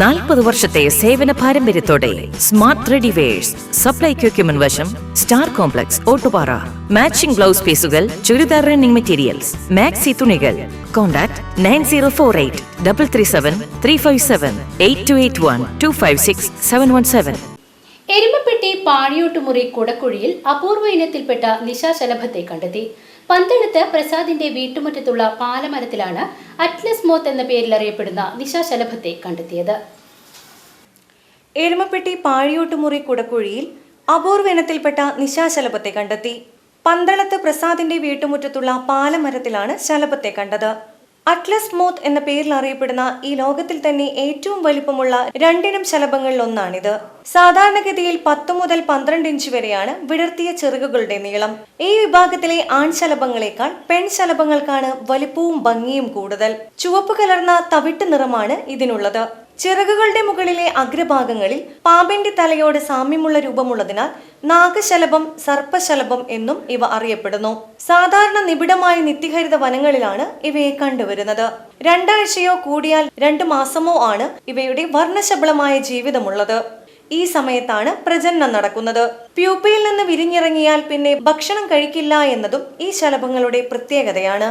നാൽപ്പത് വർഷത്തെ സേവന പാരമ്പര്യത്തോടെ സ്മാർട്ട് റെഡിവേഴ്സ് സപ്ലൈ ക്യൂക്യുമൻ വശം star complex Ottupara. Matching blouse പീസുകൾ ചുരിദാർ റണ്ണിംഗ് മെറ്റീരിയൽസ്. മാക്സി തുണികൾ. Contact nine zero four eight double three seven three five seven eight two eight one two five six seven one seven. Erumapetty Pazhiyottumuri കുടക്കുഴിയിൽ അപൂർവ ഇനത്തിൽപ്പെട്ട നിശാശലഭത്തെ കണ്ടെത്തി. പന്തളത്ത് പ്രസാദിന്റെ വീട്ടുമുറ്റത്തുള്ള പാലമരത്തിലാണ് Atlas moth എന്ന പേരിൽ അറിയപ്പെടുന്ന നിശാശലഭത്തെ കണ്ടെത്തിയത്. എരുമപ്പെട്ടി പാഴിയോട്ടുമുറി കുടക്കുഴിയിൽ അപൂർവനത്തിൽപ്പെട്ട നിശാശലഭത്തെ കണ്ടെത്തി. പന്തളത്ത് പ്രസാദിന്റെ വീട്ടുമുറ്റത്തുള്ള പാലമരത്തിലാണ് ശലഭത്തെ കണ്ടത്. അറ്റ്ലസ് മോത്ത് എന്ന പേരിൽ അറിയപ്പെടുന്ന ഈ ലോകത്തിൽ തന്നെ ഏറ്റവും വലിപ്പമുള്ള രണ്ടിനം ശലഭങ്ങളിൽ ഒന്നാണിത് സാധാരണഗതിയിൽ പത്ത് മുതൽ പന്ത്രണ്ട് ഇഞ്ച് വരെയാണ് വിടർത്തിയ ചിറകുകളുടെ നീളം. ഈ വിഭാഗത്തിലെ ആൺശലഭങ്ങളെക്കാൾ പെൺശലഭങ്ങൾക്കാണ് വലിപ്പവും ഭംഗിയും കൂടുതൽ. ചുവപ്പ് കലർന്ന തവിട്ട് നിറമാണ് ഇതിനുള്ളത്. ചിറകുകളുടെ മുകളിലെ അഗ്രഭാഗങ്ങളിൽ പാമ്പിന്റെ തലയോട് സാമ്യമുള്ള രൂപമുള്ളതിനാൽ നാഗശലഭം സർപ്പശലഭം എന്നും ഇവ അറിയപ്പെടുന്നു. സാധാരണ നിബിഡമായ നിത്യഹരിത വനങ്ങളിലാണ് ഇവയെ കണ്ടുവരുന്നത്. രണ്ടാഴ്ചയോ കൂടിയാൽ രണ്ടു മാസമോ ആണ് ഇവയുടെ വർണശബളമായ ജീവിതമുള്ളത്. ഈ സമയത്താണ് പ്രജനനം നടക്കുന്നത്. പ്യൂപ്പയിൽ നിന്ന് വിരിഞ്ഞിറങ്ങിയാൽ പിന്നെ ഭക്ഷണം കഴിക്കില്ല എന്നതും ഈ ശലഭങ്ങളുടെ പ്രത്യേകതയാണ്.